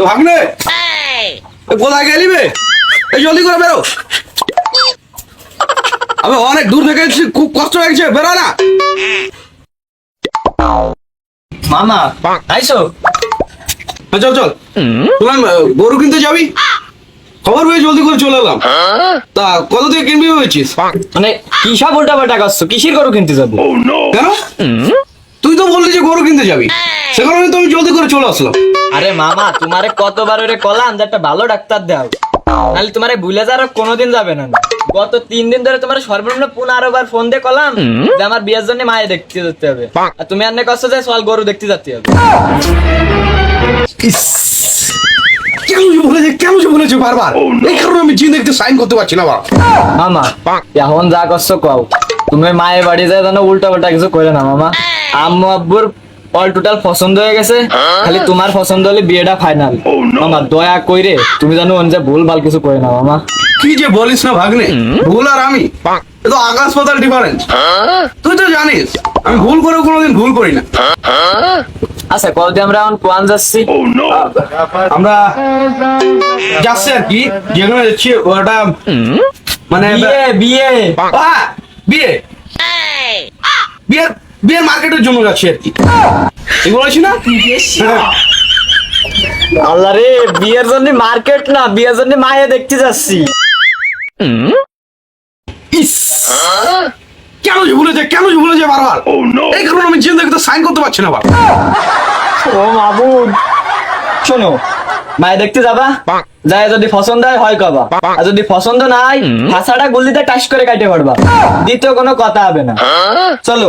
তো ভাগনে! এ কোথায় গেলি বে? এই জলদি করে বেরো। আবে অনেক দূর থেকে এসেছি, খুব কষ্ট লাগছে বেরো না। মামা আইসো। হ্যাঁ, চল চল। বললাম গরু কিনতে যাবি? খবর পেয়ে জলদি করে চলে এলাম। তা কত থেকে কিনবি ভেবেছিস? মানে কি সব উল্টা পাল্টা করছ? কিসের গরু কিনতে যাব? কেন? তুই তো বললি যে গরু কিনতে যাবি। সে কারণে তো আমি জলদি করে চলে আসলাম। আরে মামা তোমারে কতবার ওরে কলাম যে একটা ভালো ডাক্তার দাও। নাহলে তোমারে ভুলে যাওয়ার কোনোদিন যাবে না। গত তিন দিন ধরে তোমার সর্বনিম্ন পনেরো বার ফোন দিয়ে কলাম যে আমার বিয়ের জন্য মায়ে দেখতে যেতে হবে। আর তুমি আন্নে কষ্ট যে সল গরু দেখতে যেতে হবে। কেন যে বলেছে কেন যে বলেছে বারবার। এই কারণে আমি জিন্দেগিতে সাইন করতে পারছি না বাবা মামা এখন যা করছ কও তুমি মায়ের বাড়ি যায় জানো উল্টা পাল্টা কিছু করে না মামা। আম্মু আব্বুর অল টোটাল পছন্দ হয়ে গেছে। খালি তোমার পছন্দ হলে বিয়েটা ফাইনাল মামা দয়া কইরে তুমি জানো যে ভুল ভালো কিছু করে না মামা। কি যে বলিস না ভাগ্নে? ভুল আর আমি। তো আকাশ পাতাল ডিফারেন্স তুই তো জানিস আমি ভুল করে কোনোদিন ভুল করি না। আচ্ছা কল দিয়ে আমরা এখন কোয়ান যাচ্ছি। আমরা যাচ্ছি আর কি যেখানে যাচ্ছি ওটা মানে বিয়ে বিয়ে। বিয়ে। বিয়ের বিয়ের মার্কেটের জন্য যাচ্ছি আর কি। এই বলেছি না? হ্যাঁ। আল্লাহ রে বিয়ের জন্য মার্কেট না বিয়ের জন্য মায়ে দেখতে যাচ্ছি। কেন যে ভুলেছে কেন যে ভুলেছে বারবার? এই কারণে আমি জিন্দেগিতে সাইন করতে পারছি না বাবা ও মাবুদ শোনো মায়ে দেখতে যাবা? যায় যদি পছন্দ হয় হয় কবা। আর যদি পছন্দ না হয় ভাষাটা গুলিতে টাস করে কাটে পড়বা। দ্বিতীয় কোনো কথা হবে না। চলো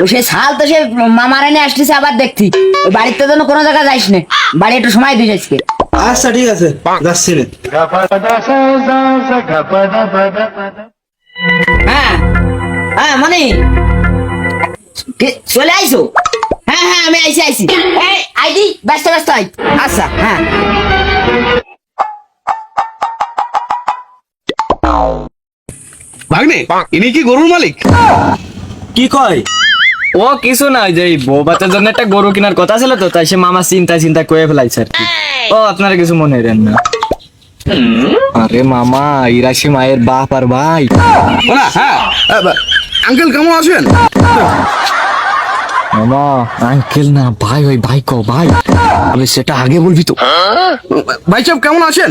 ও সে শাল তো সে মামারে নিয়ে আসতেছে আবার দেখতি ওই বাড়িতে যেন কোনো জায়গায় যাইস না। বাড়ি একটু সময় দিস আজকে। আচ্ছা ঠিক আছে। যাচ্ছি রে। হ্যাঁ হ্যাঁ মানে চলে আইসো হ্যাঁ হ্যাঁ আমি আইসি আইসি আইডি ব্যস্ত ব্যস্ত আই। আচ্ছা হ্যাঁ। ভাগ্নে ইনি কি গরুর মালিক? কি কয়? ও কিছু না ওই যে বউ বাচ্চার জন্য একটা গরু কেনার কথা ছিল তো তাই সে মামা চিন্তা চিন্তা করে ফেলাইছে আর কি। ও আপনারা কিছু মনে রেন না। আরে মামা ইরাশি মায়ের বাপ আর ভাই। ও না হ্যাঁ আঙ্কেল কেমন আছেন? মামা আঙ্কেল না ভাই ওই ভাই কো ভাই। আমি সেটা আগে বলবি তো। ভাই সাহেব কেমন আছেন?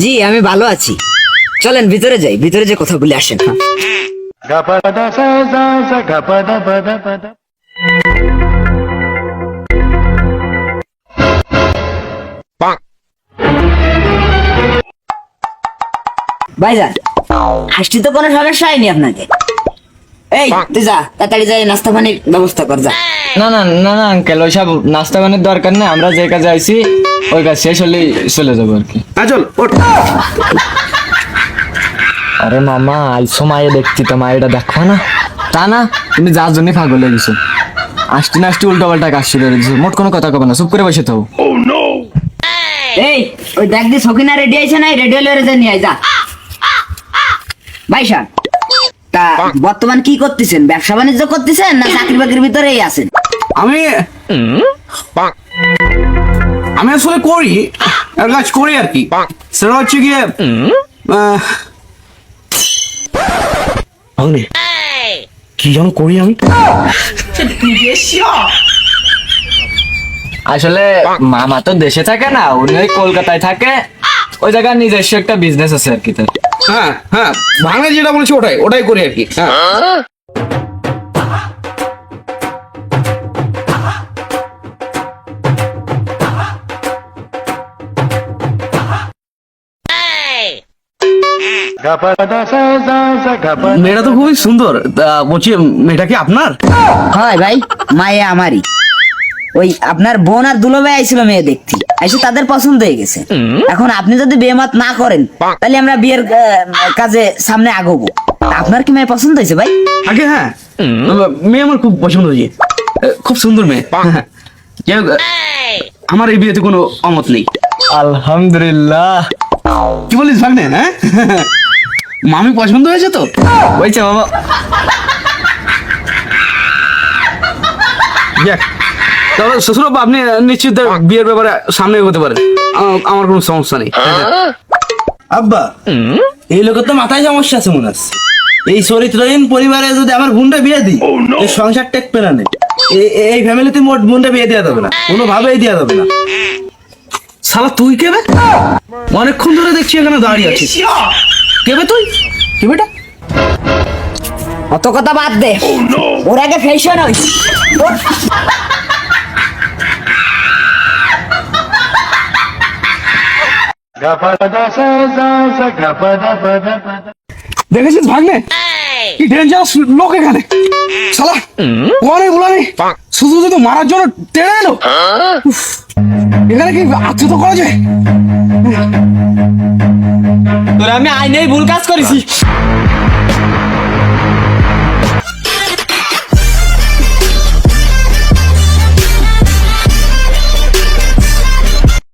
জি আমি ভালো আছি। চলেন ভিতরে যাই ভিতরে যে কথা বলে আসেন ভাইজান হাসছি তো কোনো সমস্যা হয়নি আপনাকে। এই তুই যা তাড়াতাড়ি যাই নাস্তা পানির ব্যবস্থা কর যা। না না না না আঙ্কেল ওইসব নাস্তা পানির দরকার নেই আমরা যে কাজে আইছি ওই কাজ শেষ হলেই চলে যাব আর কি। চল ওঠ। আরে মামা আইসো মায়ে দেখছি তো মায়েটা দেখো না। তা না তুমি যার জন্য পাগল হয়ে গেছো। আসতে না আসতে উল্টো পাল্টা কাজ শুরু দিছো মোট কোনো কথা কবে না চুপ করে বসে থাকো। এই ওই দেখ দি সকিনা রেডি আইছে না রেডি হলে ওরে নিয়ে যা। ভাই সাহেব তা বর্তমান কি করতেছেন? ব্যবসা বাণিজ্য করতেছেন না চাকরি বাকরির ভিতরেই আছেন? আমি আমি আসলে করি কাজ করি আর কি। সেটা হচ্ছে গিয়ে আহ, ভাগ্নে, কি যেন করি আমি? আসলে মামা তো দেশে থাকে না উনি ওই কলকাতায় থাকে। ওই জায়গায় নিজস্ব একটা বিজনেস আছে আর কি তার। হ্যাঁ হ্যাঁ। ভাঙে যেটা বলছি ওটাই ওটাই করি আর কি। হ্যাঁ। মেয়েটা তো খুবই সুন্দর। তা বলছি মেয়েটা কি আপনার? হয় ভাই মায়ে আমারই। ওই আপনার বোন আর দুলো ভাই আইছিল মেয়ে দেখতে। এসে তাদের পছন্দ হয়ে গেছে। এখন আপনি যদি বিয়ে মত না করেন তাহলে আমরা বিয়ের কাজে সামনে আগাবো। আপনার কি মেয়ে পছন্দ হয়েছে ভাই? আগে হ্যাঁ। আমার- মেয়ে আমার খুব পছন্দ হয়েছে। খুব সুন্দর মেয়ে। যাই হোক, আমার এই বিয়েতে কোনো অমত নেই। আলহামদুলিল্লাহ। কি বলিস ভাগ্নে হ্যাঁ? মামি পছন্দ হয়েছে তো? হয়েছে মামা যাক তাহলে শ্বশুর বাবা, আপনি নিশ্চিত বিয়ের ব্যাপারে সামনে এগোতে পারেন। আমার- কোনো সমস্যা নেই। আব্বা এই লোকের তো মাথায় সমস্যা আছে মনে হচ্ছে। এই চরিত্রহীন পরিবারে যদি আমার বোনটা বিয়ে দিই এই সংসার টেকবে না নে। এই- এই ফ্যামিলিতে মোট বোনটা বিয়ে দেওয়া যাবে না। কোনোভাবেই দেওয়া যাবে না। শালা তুই কেবে অনেকক্ষণ ধরে দেখছি এখানে দাঁড়িয়ে আছিস। কেবে তুই? কেবেটা? অত কথা বাদ দে। ওর আগে ফ্যাশন হই। দেখেছিস ভাগ্নে? কি ডেঞ্জারাস লোক এখানে। শালা অনেক বলানি শুধু শুধু মারার জন্য টেনে এলো। এখানে কি আত্মীয়তা করা যায়? তোরা আমি আইনেই ভুল কাজ করেছি।